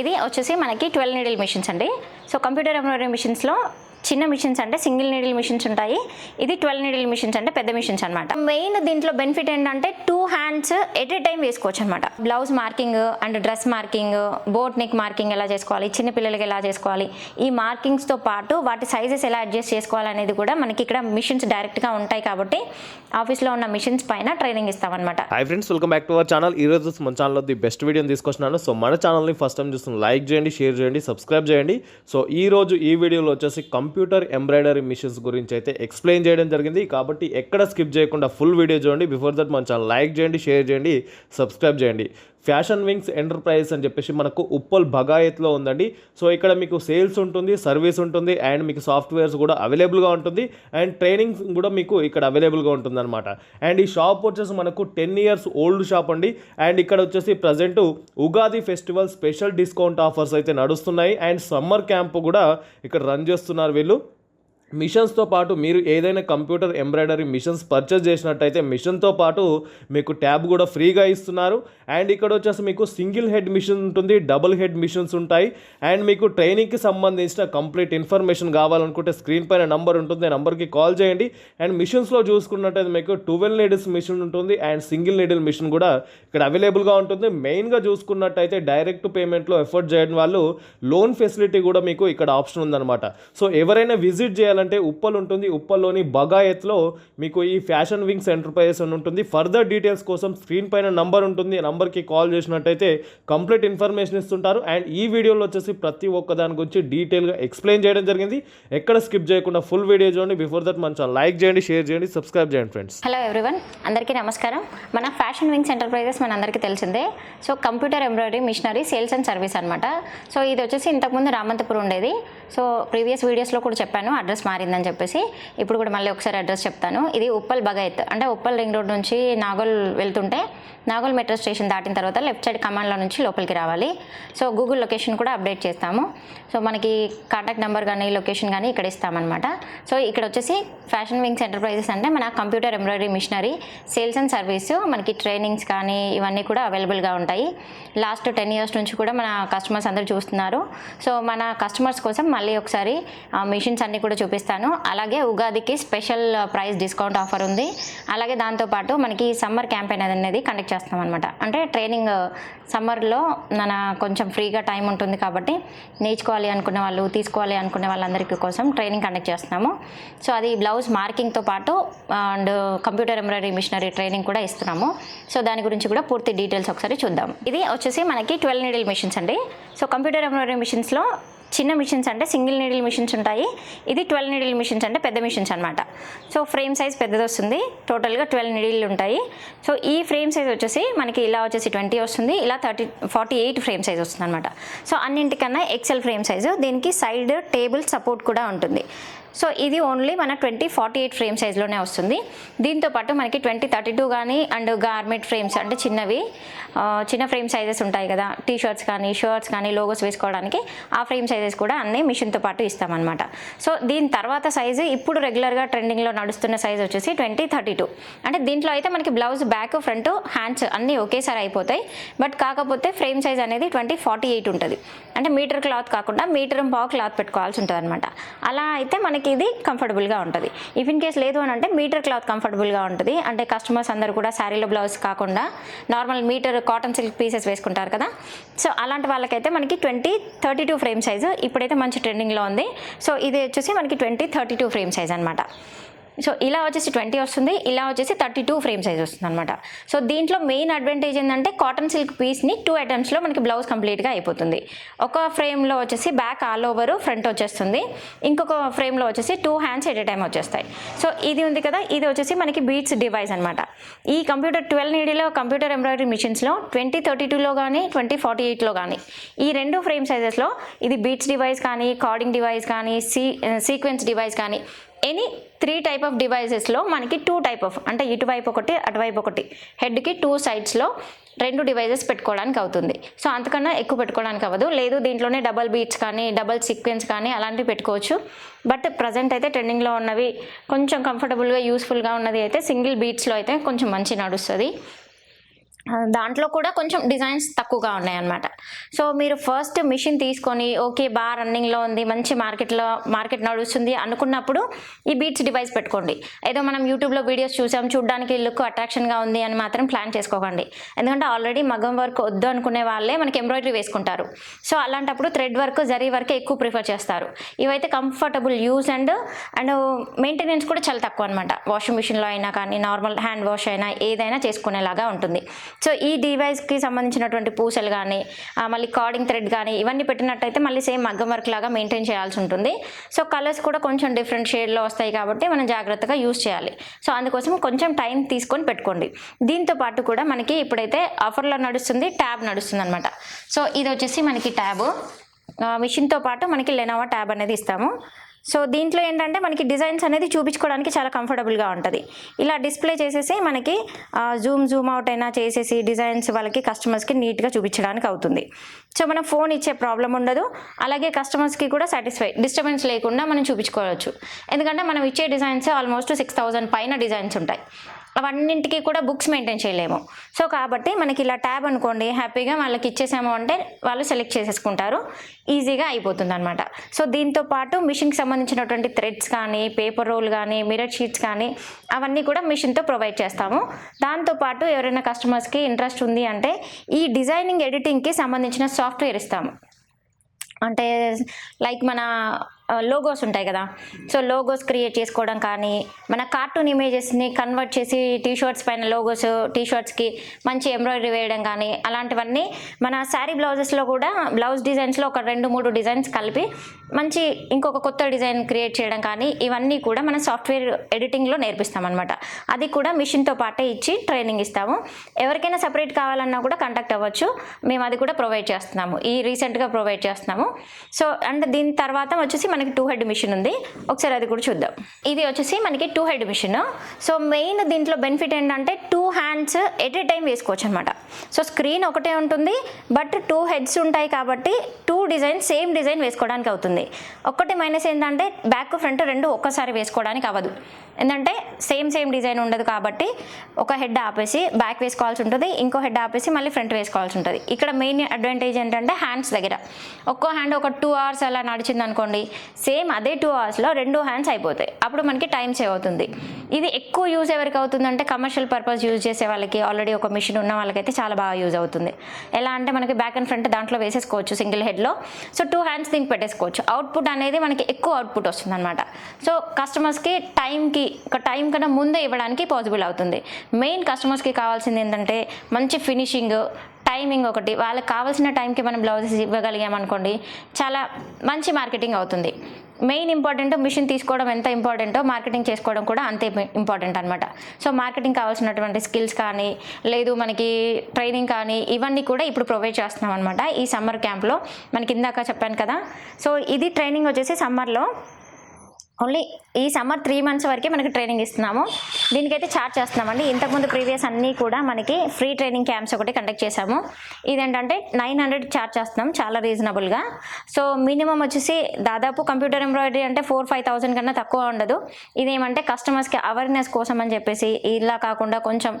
ఇది వచ్చేసి మనకి ట్వెల్వ్ నీడిల్ మిషన్స్ అండి. సో కంప్యూటర్ ఎంబ్రాయిడరీ మిషన్స్లో చిన్న మిషన్స్ అంటే సింగిల్ నీడిల్ మిషన్స్ ఉంటాయి. ఇది ట్వెల్వ్ నీడిల్ మిషన్స్ అంటే పెద్ద మిషన్స్ అనమాట మెయిన్ దీంట్లో బెనిఫిట్ ఏంటంటే two hands at a time వేసుకోవచ్చు అనమాట blouse marking and dress marking boat neck marking ఎలా చేసుకోవాలి చిన్న పిల్లలకి ఎలా చేసుకోవాలి ఈ మార్కింగ్స్తో పాటు వాటి సైజెస్ ఎలా అడ్జస్ట్ చేసుకోవాలి అనేది కూడా మనకి ఇక్కడ మిషన్స్ డైరెక్ట్గా ఉంటాయి కాబట్టి ఆఫీస్లో ఉన్న మిషన్స్ పైన training ఇస్తామన్నమాట. Hi friends welcome back to our channel ఈ రోజు మన ఛానల్లో ది బెస్ట్ వీడియోని తీసుకొచ్చినాను సో మన ఛానల్ని ఫస్ట్ టైం చూస్తున్న లైక్ చేయండి షేర్ చేయండి సబ్స్క్రైబ్ చేయండి. సో ఈ రోజు ఈ వీడియోలో వచ్చేసి కంప్యూటర్ ఎంబ్రాయిడరీ మిషన్స్ గురించి అయితే ఎక్స్ప్లెయిన్ చేయడం జరిగింది. కాబట్టి ఎక్కడ స్కిప్ చేయకుండా ఫుల్ వీడియో చూడండి. బిఫోర్ దట్ మన ఛానల్ లైక్ చేయండి షేర్ చేయండి సబ్స్క్రైబ్ చేయండి. ఫ్యాషన్ వింగ్స్ ఎంటర్ప్రైజెస్ అని చెప్పేసి మనకు ఉప్పల్ బగాయత్లో ఉందండి. సో ఇక్కడ మీకు సేల్స్ ఉంటుంది సర్వీస్ ఉంటుంది అండ్ మీకు సాఫ్ట్వేర్స్ కూడా అవైలబుల్గా ఉంటుంది అండ్ ట్రైనింగ్స్ కూడా మీకు ఇక్కడ అవైలబుల్గా ఉంటుంది అనమాట అండ్ ఈ షాప్ వచ్చేసి మనకు టెన్ ఇయర్స్ ఓల్డ్ షాప్ అండి. అండ్ ఇక్కడ వచ్చేసి present Ugadi festival special discount offers అయితే నడుస్తున్నాయి. అండ్ సమ్మర్ క్యాంప్ కూడా ఇక్కడ రన్ చేస్తున్నారు వీళ్ళు. మిషన్స్తో పాటు మీరు ఏదైనా కంప్యూటర్ ఎంబ్రాయిడరీ మిషన్స్ పర్చేస్ చేసినట్టయితే మిషన్తో పాటు మీకు ట్యాబ్ కూడా ఫ్రీగా ఇస్తున్నారు. అండ్ ఇక్కడ వచ్చేసి మీకు సింగిల్ హెడ్ మిషన్ ఉంటుంది డబుల్ హెడ్ మిషన్స్ ఉంటాయి. అండ్ మీకు ట్రైనింగ్కి సంబంధించిన కంప్లీట్ ఇన్ఫర్మేషన్ కావాలనుకుంటే స్క్రీన్ పైన నంబర్ ఉంటుంది ఆ నంబర్కి కాల్ చేయండి. అండ్ మిషన్స్లో చూసుకున్నట్టయితే మీకు ట్వెల్వ్ నీడిల్స్ మిషన్ ఉంటుంది అండ్ సింగిల్ నీడిల్ మిషన్ కూడా ఇక్కడ అవైలబుల్గా ఉంటుంది. మెయిన్గా చూసుకున్నట్టయితే డైరెక్ట్ పేమెంట్లో ఎఫర్ట్ చేయడం వాళ్ళు లోన్ ఫెసిలిటీ కూడా మీకు ఇక్కడ ఆప్షన్ ఉందన్నమాట. సో ఎవరైనా విజిట్ చేయాలి చేయాలంటే ఉప్పల్ ఉంటుంది. ఉప్పల్లోని బగాయత్లో మీకు ఈ ఫ్యాషన్ వింగ్స్ ఎంటర్ప్రైజెస్ అని ఉంటుంది. ఫర్దర్ డీటెయిల్స్ కోసం స్క్రీన్ పైన నంబర్ ఉంటుంది. నంబర్కి కాల్ చేసినట్టయితే కంప్లీట్ ఇన్ఫర్మేషన్ ఇస్తుంటారు. అండ్ ఈ వీడియోలో వచ్చేసి ప్రతి ఒక్క దాని గురించి డీటెయిల్గా ఎక్స్ప్లెయిన్ చేయడం జరిగింది. ఎక్కడ స్కిప్ చేయకుండా ఫుల్ వీడియో చూడండి. బిఫోర్ దట్ మంచిగా లైక్ చేయండి షేర్ చేయండి సబ్స్క్రైబ్ చేయండి ఫ్రెండ్స్. హలో ఎవ్రీవన్ అందరికీ నమస్కారం. మన ఫ్యాషన్ వింగ్స్ ఎంటర్ప్రైజెస్ మన అందరికీ తెలిసిందే. So computer embroidery machinery sales and service అనమాట సో ఇది వచ్చేసి ఇంతకుముందు రామంతపురం ఉండేది. సో ప్రీవియస్ వీడియోస్లో కూడా చెప్పాను అడ్రస్ మారిందని చెప్పేసి. ఇప్పుడు కూడా మళ్ళీ ఒకసారి అడ్రస్ చెప్తాను. ఇది ఉప్పల్ బగైత్ అంటే ఉప్పల్ రింగ్ రోడ్ నుంచి నాగోల్ వెళ్తుంటే నాగోల్ మెట్రో స్టేషన్ దాటిన తర్వాత లెఫ్ట్ సైడ్ కమాండ్లో నుంచి లోపలికి రావాలి. సో గూగుల్ లొకేషన్ కూడా అప్డేట్ చేస్తాము. సో మనకి కాంటాక్ట్ నెంబర్ కానీ లొకేషన్ కానీ ఇక్కడ ఇస్తామన్నమాట. సో ఇక్కడ వచ్చేసి ఫ్యాషన్ వింగ్స్ ఎంటర్ప్రైజెస్ అంటే మన computer embroidery machinery sales and service మనకి ట్రైనింగ్స్ కానీ ఇవన్నీ కూడా అవైలబుల్గా ఉంటాయి. లాస్ట్ టెన్ ఇయర్స్ నుంచి కూడా మన కస్టమర్స్ అందరూ చూస్తున్నారు. సో మన కస్టమర్స్ కోసం మళ్ళీ ఒకసారి మిషన్స్ అన్నీ కూడా చూపిస్తాను. అలాగే ఉగాదికి స్పెషల్ ప్రైస్ డిస్కౌంట్ ఆఫర్ ఉంది. అలాగే దాంతోపాటు మనకి సమ్మర్ క్యాంపెయిన్ అనేది కండక్ట్ చేస్తాం అనమాట అంటే ట్రైనింగ్ సమ్మర్లో మన కొంచెం ఫ్రీగా టైం ఉంటుంది కాబట్టి నేర్చుకోవాలి అనుకునే వాళ్ళు తీసుకోవాలి అనుకునే వాళ్ళందరికీ కోసం ట్రైనింగ్ కండక్ట్ చేస్తున్నాము. సో అది బ్లౌజ్ మార్కింగ్తో పాటు and computer embroidery machinery training కూడా ఇస్తున్నాము. సో దాని గురించి కూడా పూర్తి డీటెయిల్స్ ఒకసారి చూద్దాం. ఇది వచ్చేసి మనకి ట్వెల్వ్ నీడిల్ మిషన్స్ అండి. సో కంప్యూటర్ ఎంబ్రాయిడరీ మిషన్స్లో చిన్న మిషన్స్ అంటే సింగిల్ నీడిల్ మిషన్స్ ఉంటాయి. ఇది ట్వెల్వ్ నీడిల్ మిషన్స్ అంటే పెద్ద మిషన్స్ అనమాట సో ఫ్రేమ్ సైజ్ పెద్దది వస్తుంది. టోటల్గా ట్వెల్వ్ నీడిల్ ఉంటాయి. సో ఈ ఫ్రేమ్ సైజ్ వచ్చేసి మనకి ఇలా వచ్చేసి ట్వంటీ వస్తుంది. ఇలా thirty forty eight frame size వస్తుంది అనమాట సో అన్నింటికన్నా ఎక్సెల్ ఫ్రేమ్ సైజు. దీనికి సైడ్ టేబుల్ సపోర్ట్ కూడా ఉంటుంది. సో ఇది ఓన్లీ మన ట్వంటీ ఫార్టీ ఎయిట్ ఫ్రేమ్ సైజ్లోనే వస్తుంది. దీంతో పాటు మనకి ట్వంటీ థర్టీ టూ కానీ అండ్ గార్మెంట్ ఫ్రేమ్స్ అంటే చిన్నవి చిన్న ఫ్రేమ్ సైజెస్ ఉంటాయి కదా. టీ షర్ట్స్ కానీ షర్ట్స్ కానీ లోగోస్ వేసుకోవడానికి ఆ ఫ్రేమ్ సైజెస్ కూడా అన్నీ మిషన్తో పాటు ఇస్తామన్నమాట. సో దీని తర్వాత సైజు ఇప్పుడు రెగ్యులర్గా ట్రెండింగ్లో నడుస్తున్న సైజ్ వచ్చేసి ట్వంటీ థర్టీ టూ అంటే దీంట్లో అయితే మనకి బ్లౌజ్ బ్యాక్ ఫ్రంట్ హ్యాండ్స్ అన్నీ ఒకేసారి అయిపోతాయి. బట్ కాకపోతే ఫ్రేమ్ సైజ్ అనేది ట్వంటీ ఫార్టీ ఎయిట్ ఉంటుంది. అంటే మీటర్ క్లాత్ కాకుండా మీటర్ పావు క్లాత్ పెట్టుకోవాల్సి ఉంటుంది అనమాట అలా అయితే మనకి ఇది కంఫర్టబుల్గా ఉంటుంది. ఇఫ్ ఇన్ కేస్ లేదు అని అంటే మీటర్ క్లాత్ కంఫర్టబుల్గా ఉంటుంది. అంటే కస్టమర్స్ అందరూ కూడా శారీలో బ్లౌజ్ కాకుండా normal metre cotton silk pieces వేసుకుంటారు కదా. సో అలాంటి వాళ్ళకైతే మనకి twenty thirty two frame size ఇప్పుడైతే మంచి ట్రెండింగ్లో ఉంది. సో ఇది వచ్చేసి మనకి twenty thirty two frame size అనమాట సో ఇలా వచ్చేసి ట్వంటీ వస్తుంది ఇలా వచ్చేసి థర్టీ టూ ఫ్రేమ్ సైజ్ వస్తుంది అనమాట సో దీంట్లో మెయిన్ అడ్వాంటేజ్ ఏంటంటే కాటన్ సిల్క్ పీస్ని టూ ఐటమ్స్లో మనకి బ్లౌజ్ కంప్లీట్గా అయిపోతుంది. ఒక ఫ్రేమ్లో వచ్చేసి బ్యాక్ ఆల్ ఓవర్ ఫ్రంట్ వచ్చేస్తుంది. ఇంకొక ఫ్రేమ్లో వచ్చేసి two hands at a time వచ్చేస్తాయి. సో ఇది ఉంది కదా ఇది వచ్చేసి మనకి బీట్స్ డివైస్ అనమాట ఈ కంప్యూటర్ ట్వెల్వ్ నీడీలో కంప్యూటర్ ఎంబ్రాయిడరీ మిషన్స్లో ట్వంటీ థర్టీ టూలో కానీ ట్వంటీ ఫార్టీ ఎయిట్లో కానీ ఈ రెండు ఫ్రేమ్ సైజెస్లో ఇది బీట్స్ డివైస్ కానీ కార్డింగ్ డివైస్ కానీ సీ సీక్వెన్స్ డివైస్ కానీ ఎనీ త్రీ టైప్ ఆఫ్ డివైజెస్లో మనకి టూ టైప్ ఆఫ్ అంటే ఇటువైపు ఒకటి అటువైపు ఒకటి. హెడ్కి టూ సైడ్స్లో రెండు డివైజెస్ పెట్టుకోవడానికి అవుతుంది. సో అంతకన్నా ఎక్కువ పెట్టుకోవడానికి అవ్వదు. లేదు దీంట్లోనే డబల్ బీట్స్ కానీ డబల్ సీక్వెన్స్ కానీ అలాంటివి పెట్టుకోవచ్చు. బట్ ప్రజెంట్ అయితే ట్రెండింగ్లో ఉన్నవి కొంచెం కంఫర్టబుల్గా యూస్ఫుల్గా ఉన్నది అయితే సింగిల్ బీట్స్లో అయితే కొంచెం మంచి నడుస్తుంది. దాంట్లో కూడా కొంచెం డిజైన్స్ తక్కువగా ఉన్నాయన్నమాట. సో మీరు ఫస్ట్ మిషన్ తీసుకొని ఓకే బాగా రన్నింగ్లో ఉంది మంచి మార్కెట్లో మార్కెట్ నడుస్తుంది అనుకున్నప్పుడు ఈ బీట్స్ డివైస్ పెట్టుకోండి. ఏదో మనం యూట్యూబ్లో వీడియోస్ చూసాం చూడడానికి లుక్ అట్రాక్షన్గా ఉంది అని మాత్రం ప్లాన్ చేసుకోకండి. ఎందుకంటే ఆల్రెడీ మగం వర్క్ వద్దు అనుకునే వాళ్ళే మనకి ఎంబ్రాయిడరీ వేసుకుంటారు. సో అలాంటప్పుడు థ్రెడ్ వర్క్ జరీ వర్క్ ఎక్కువ ప్రిఫర్ చేస్తారు. ఇవైతే comfortable use and and maintenance కూడా చాలా తక్కువ అనమాట వాషింగ్ మిషన్లో అయినా కానీ నార్మల్ హ్యాండ్ వాష్ అయినా ఏదైనా చేసుకునేలాగా ఉంటుంది. సో ఈ డివైస్కి సంబంధించినటువంటి పూసలు కానీ మళ్ళీ కార్డింగ్ థ్రెడ్ కానీ ఇవన్నీ పెట్టినట్టయితే మళ్ళీ సేమ్ మగ్గం వర్క్ లాగా మెయింటైన్ చేయాల్సి ఉంటుంది. సో కలర్స్ కూడా కొంచెం డిఫరెంట్ షేడ్లో వస్తాయి కాబట్టి మనం జాగ్రత్తగా యూస్ చేయాలి. సో అందుకోసం కొంచెం టైం తీసుకొని పెట్టుకోండి. దీంతో పాటు కూడా మనకి ఇప్పుడైతే ఆఫర్లో నడుస్తుంది ట్యాబ్ నడుస్తుంది అనమాట సో ఇది వచ్చేసి మనకి ట్యాబ్ మిషన్తో పాటు మనకి లెనోవా ట్యాబ్ అనేది ఇస్తాము. సో దీంట్లో ఏంటంటే మనకి డిజైన్స్ అనేది చూపించుకోవడానికి చాలా కంఫర్టబుల్గా ఉంటుంది. ఇలా డిస్ప్లే చేసేసి మనకి జూమ్ జూమ్ అవుట్ అయినా చేసేసి డిజైన్స్ వాళ్ళకి కస్టమర్స్కి నీట్గా చూపించడానికి అవుతుంది. సో మనం ఫోన్ ఇచ్చే ప్రాబ్లం ఉండదు. అలాగే కస్టమర్స్కి కూడా సాటిస్ఫై డిస్టర్బెన్స్ లేకుండా మనం చూపించుకోవచ్చు. ఎందుకంటే మనం ఇచ్చే డిజైన్స్ ఆల్మోస్ట్ సిక్స్ థౌజండ్ పైన డిజైన్స్ ఉంటాయి. అవన్నింటికి కూడా బుక్స్ మెయింటైన్ చేయలేము. సో కాబట్టి మనకి ఇలా ట్యాబ్ అనుకోండి హ్యాపీగా వాళ్ళకి ఇచ్చేసాము అంటే వాళ్ళు సెలెక్ట్ చేసేసుకుంటారు. ఈజీగా అయిపోతుంది అనమాట సో దీంతో పాటు మిషన్కి సంబంధించినటువంటి థ్రెడ్స్ కానీ పేపర్ రోల్ కానీ మిరర్ షీట్స్ కానీ అవన్నీ కూడా మిషన్తో ప్రొవైడ్ చేస్తాము. దాంతోపాటు ఎవరైనా కస్టమర్స్కి ఇంట్రెస్ట్ ఉంది అంటే ఈ డిజైనింగ్ ఎడిటింగ్కి సంబంధించిన సాఫ్ట్వేర్ ఇస్తాము. అంటే లైక్ మన లోగోస్ ఉంటాయి కదా. సో లోగోస్ క్రియేట్ చేసుకోవడం కానీ మన కార్టూన్ ఇమేజెస్ని కన్వర్ట్ చేసి టీ షర్ట్స్ పైన లోగోస్ టీ షర్ట్స్కి మంచి ఎంబ్రాయిడరీ వేయడం కానీ అలాంటివన్నీ మన శారీ బ్లౌజెస్లో కూడా బ్లౌజ్ డిజైన్స్లో ఒక రెండు మూడు డిజైన్స్ కలిపి మంచి ఇంకొక కొత్త డిజైన్ క్రియేట్ చేయడం కానీ ఇవన్నీ కూడా మన సాఫ్ట్వేర్ ఎడిటింగ్లో నేర్పిస్తామన్నమాట అది కూడా మిషన్తో పాటే ఇచ్చి ట్రైనింగ్ ఇస్తాము. ఎవరికైనా సపరేట్ కావాలన్నా కూడా కాంటాక్ట్ అవ్వచ్చు. మేము అది కూడా ప్రొవైడ్ చేస్తున్నాము. ఈ రీసెంట్గా ప్రొవైడ్ చేస్తున్నాము. సో అండ్ దీని తర్వాత వచ్చేసి మనకి టూ హెడ్ మిషన్ ఉంది. ఒకసారి అది కూడా చూద్దాం. ఇది వచ్చేసి మనకి two head machine so main దీంట్లో బెనిఫిట్ ఏంటంటే two hands at a time వేసుకోవచ్చు అనమాట సో స్క్రీన్ ఒకటే ఉంటుంది బట్ టూ హెడ్స్ ఉంటాయి కాబట్టి టూ డిజైన్ సేమ్ డిజైన్ వేసుకోవడానికి అవుతుంది. ఒకటి మైనస్ ఏంటంటే బ్యాక్ ఫ్రంట్ రెండు ఒక్కసారి వేసుకోవడానికి అవ్వదు. ఎందుకంటే సేమ్ సేమ్ డిజైన్ ఉండదు కాబట్టి ఒక హెడ్ ఆపేసి బ్యాక్ వేసుకోవాల్సి ఉంటుంది ఇంకో హెడ్ ఆపేసి మళ్ళీ ఫ్రంట్ వేసుకోవాల్సి ఉంటుంది. ఇక్కడ మెయిన్ అడ్వాంటేజ్ ఏంటంటే హ్యాండ్స్ దగ్గర. ఒక్కో హ్యాండ్ ఒక టూ అవర్స్ అలా నడిచింది అనుకోండి సేమ్ అదే టూ అవర్స్లో రెండు హ్యాండ్స్ అయిపోతాయి. అప్పుడు మనకి టైం సేవ్ అవుతుంది. ఇది ఎక్కువ యూజ్ ఎవరికి అవుతుందంటే కమర్షియల్ పర్పస్ యూజ్ చేసే వాళ్ళకి ఆల్రెడీ ఒక మిషన్ ఉన్న వాళ్ళకైతే చాలా బాగా యూజ్ అవుతుంది. ఎలా అంటే మనకి బ్యాక్ అండ్ ఫ్రంట్ దాంట్లో వేసేసుకోవచ్చు సింగిల్ హెడ్లో సో టూ హ్యాండ్స్ దీనికి పెట్టేసుకోవచ్చు. అవుట్పుట్ అనేది మనకి ఎక్కువ అవుట్పుట్ వస్తుంది అనమాట సో కస్టమర్స్కి టైంకి ఒక టైం కన్నా ముందే ఇవ్వడానికి పాసిబుల్ అవుతుంది. మెయిన్ కస్టమర్స్కి కావాల్సింది ఏంటంటే మంచి ఫినిషింగ్ టైమింగ్ ఒకటి. వాళ్ళకి కావాల్సిన టైంకి మనం బ్లౌజెస్ ఇవ్వగలిగామనుకోండి చాలా మంచి మార్కెటింగ్ అవుతుంది. మెయిన్ ఇంపార్టెంట్ మిషన్ తీసుకోవడం ఎంత ఇంపార్టెంటో మార్కెటింగ్ చేసుకోవడం కూడా అంతే ఇంపార్టెంట్ అనమాట సో మార్కెటింగ్ కావాల్సినటువంటి స్కిల్స్ కానీ లేదు మనకి ట్రైనింగ్ కానీ ఇవన్నీ కూడా ఇప్పుడు ప్రొవైడ్ చేస్తున్నాం అనమాట ఈ సమ్మర్ క్యాంప్లో మనకి ఇందాక చెప్పాను కదా. సో ఇది ట్రైనింగ్ వచ్చేసి సమ్మర్లో ఓన్లీ ఈ సమ్మర్ త్రీ మంత్స్ వరకే మనకి ట్రైనింగ్ ఇస్తున్నాము. దీనికైతే చార్జ్ చేస్తున్నామండి. ఇంతకుముందు ప్రీవియస్ అన్నీ కూడా మనకి ఫ్రీ ట్రైనింగ్ క్యాంప్స్ ఒకటి కండక్ట్ చేశాము. ఇదేంటంటే నైన్ హండ్రెడ్ చార్జ్ చేస్తున్నాం చాలా రీజనబుల్గా సో మినిమం వచ్చేసి దాదాపు కంప్యూటర్ ఎంబ్రాయిడరీ అంటే ఫోర్ ఫైవ్ థౌసండ్ కన్నా తక్కువ ఉండదు. ఇదేమంటే కస్టమర్స్కి అవేర్నెస్ కోసం అని చెప్పేసి ఇలా కాకుండా కొంచెం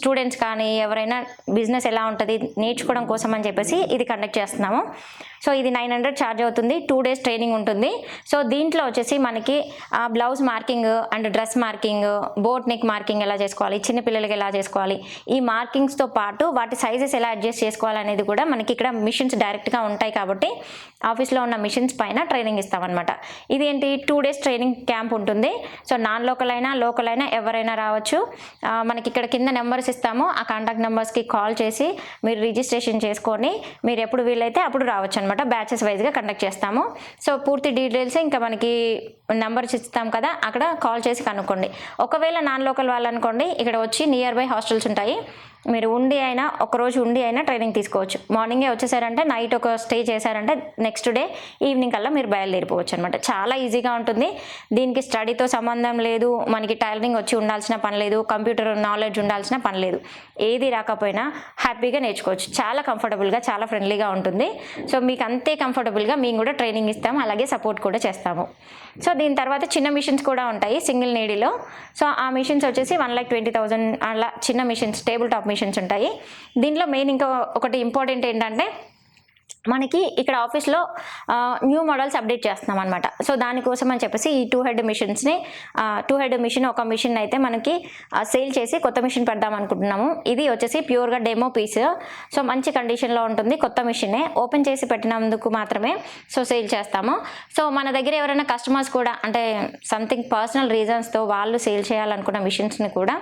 స్టూడెంట్స్ కానీ ఎవరైనా బిజినెస్ ఎలా ఉంటుంది నేర్చుకోవడం కోసం అని చెప్పేసి ఇది కండక్ట్ చేస్తున్నాము. సో ఇది నైన్ హండ్రెడ్ ఛార్జ్ అవుతుంది. టూ డేస్ ట్రైనింగ్ ఉంటుంది. సో దీంట్లో వచ్చేసి మనకి blouse marking and dress marking boat neck marking ఎలా చేసుకోవాలి చిన్న పిల్లలకి ఎలా చేసుకోవాలి ఈ మార్కింగ్స్తో పాటు వాటి సైజెస్ ఎలా అడ్జస్ట్ చేసుకోవాలి అనేది కూడా మనకి ఇక్కడ మిషన్స్ డైరెక్ట్గా ఉంటాయి కాబట్టి ఆఫీస్లో ఉన్న మిషన్స్ పైన ట్రైనింగ్ ఇస్తామన్నమాట. ఇది ఏంటి టూ డేస్ ట్రైనింగ్ క్యాంప్ ఉంటుంది. సో నాన్ లోకల్ అయినా లోకల్ అయినా ఎవరైనా రావచ్చు. మనకి ఇక్కడ కింద నెంబర్స్ ఇస్తాము. ఆ కాంటాక్ట్ నెంబర్స్కి కాల్ చేసి మీరు రిజిస్ట్రేషన్ చేసుకొని మీరు ఎప్పుడు వీలైతే అప్పుడు రావచ్చు అనమాట బ్యాచెస్ వైజ్గా కండక్ట్ చేస్తాము. సో పూర్తి డీటెయిల్స్ ఇంకా మనకి నెంబర్ ఇస్తాం కదా అక్కడ కాల్ చేసి కనుక్కోండి. ఒకవేళ నాన్ లోకల్ వాళ్ళు అనుకోండి ఇక్కడ వచ్చి నియర్ బై హాస్టల్స్ ఉంటాయి. మీరు ఉండి అయినా ఒక రోజు ఉండి అయినా ట్రైనింగ్ తీసుకోవచ్చు. మార్నింగే వచ్చేసారంటే నైట్ ఒక స్టే చేశారంటే నెక్స్ట్ డే ఈవినింగ్ కల్లా మీరు బయలుదేరిపోవచ్చు అనమాట చాలా ఈజీగా ఉంటుంది. దీనికి స్టడీతో సంబంధం లేదు మనకి టైలరింగ్ వచ్చి ఉండాల్సిన పని లేదు కంప్యూటర్ నాలెడ్జ్ ఉండాల్సిన పని లేదు. ఏది రాకపోయినా హ్యాపీగా నేర్చుకోవచ్చు. చాలా కంఫర్టబుల్గా చాలా ఫ్రెండ్లీగా ఉంటుంది. సో మీకు అంతే కంఫర్టబుల్గా మేము కూడా ట్రైనింగ్ ఇస్తాము అలాగే సపోర్ట్ కూడా చేస్తాము. సో దీని తర్వాత చిన్న మిషన్స్ కూడా ఉంటాయి సింగిల్ నీడిలో. సో ఆ మిషన్స్ వచ్చేసి వన్ ల్యాక్ ట్వంటీ థౌజండ్ అలా చిన్న మిషన్స్ టేబుల్ టాప్ మిషన్స్ ఉంటాయి. దీంట్లో మెయిన్ ఇంకా ఒకటి ఇంపార్టెంట్ ఏంటంటే మనకి ఇక్కడ ఆఫీస్లో న్యూ మోడల్స్ అప్డేట్ చేస్తున్నాం అనమాట సో దానికోసం అని చెప్పేసి ఈ టూ హెడ్ మిషన్స్ని టూ హెడ్ మిషన్ ఒక మిషన్ అయితే మనకి సేల్ చేసి కొత్త మిషన్ పెడదాం అనుకుంటున్నాము. ఇది వచ్చేసి ప్యూర్గా డెమో పీస్ సో మంచి కండిషన్లో ఉంటుంది కొత్త మిషనే ఓపెన్ చేసి పెట్టినందుకు మాత్రమే సో సేల్ చేస్తాము. సో మన దగ్గర ఎవరైనా కస్టమర్స్ కూడా అంటే సంథింగ్ పర్సనల్ రీజన్స్తో వాళ్ళు సేల్ చేయాలనుకున్న మిషన్స్ని కూడా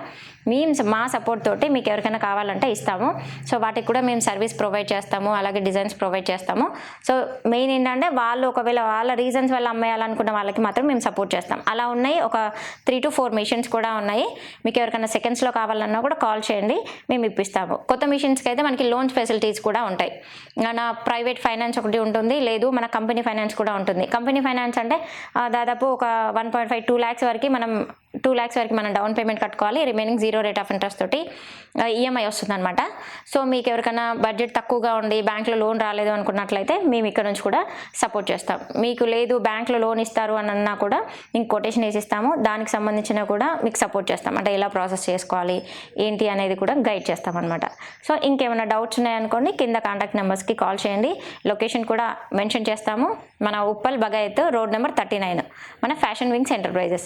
మేము మా సపోర్ట్ తోటి మీకు ఎవరికైనా కావాలంటే ఇస్తాము. సో వాటికి కూడా మేము సర్వీస్ ప్రొవైడ్ చేస్తాము. అలాగే డిజైన్స్ ప్రొవైడ్ చేస్తాము. సో మెయిన్ ఏంటంటే వాళ్ళు ఒకవేళ వాళ్ళ రీజన్స్ వల్ల అమ్మేయాలనుకున్న వాళ్ళకి మాత్రం మేము సపోర్ట్ చేస్తాం. అలా ఉన్నాయి. ఒక త్రీ టు ఫోర్ మిషన్స్ కూడా ఉన్నాయి. మీకు ఎవరికైనా సెకండ్స్లో కావాలన్నా కూడా కాల్ చేయండి. మేము ఇప్పిస్తాము. కొత్త మిషన్స్కి అయితే మనకి లోన్స్ ఫెసిలిటీస్ కూడా ఉంటాయి. మన ప్రైవేట్ ఫైనాన్స్ ఒకటి ఉంటుంది. లేదు మన కంపెనీ ఫైనాన్స్ కూడా ఉంటుంది. కంపెనీ ఫైనాన్స్ అంటే దాదాపు ఒక one point five two lakhs వరకు మనం టూ ల్యాక్స్ వరకు మనం డౌన్ పేమెంట్ కట్టుకోవాలి. Remaining zero rate of interest తోటి ఈఎంఐ వస్తుంది అనమాట సో మీకు ఎవరికైనా బడ్జెట్ తక్కువగా ఉండి బ్యాంక్లో లోన్ రాలేదు అనుకున్నట్లయితే మేము ఇక్కడ నుంచి కూడా సపోర్ట్ చేస్తాం. మీకు లేదు బ్యాంక్లో లోన్ ఇస్తారు అని అన్నా కూడా మీకు కొటేషన్ వేసి ఇస్తాము దానికి సంబంధించిన కూడా మీకు సపోర్ట్ చేస్తాం. అంటే ఎలా ప్రాసెస్ చేసుకోవాలి ఏంటి అనేది కూడా గైడ్ చేస్తాం అనమాట సో ఇంకేమైనా డౌట్స్ ఉన్నాయనుకోండి కింద కాంటాక్ట్ నెంబర్స్కి కాల్ చేయండి. లొకేషన్ కూడా మెన్షన్ చేస్తాము. మన Uppal Bagayath road number thirty nine. మన ఫ్యాషన్ వింగ్స్ ఎంటర్ప్రైజెస్.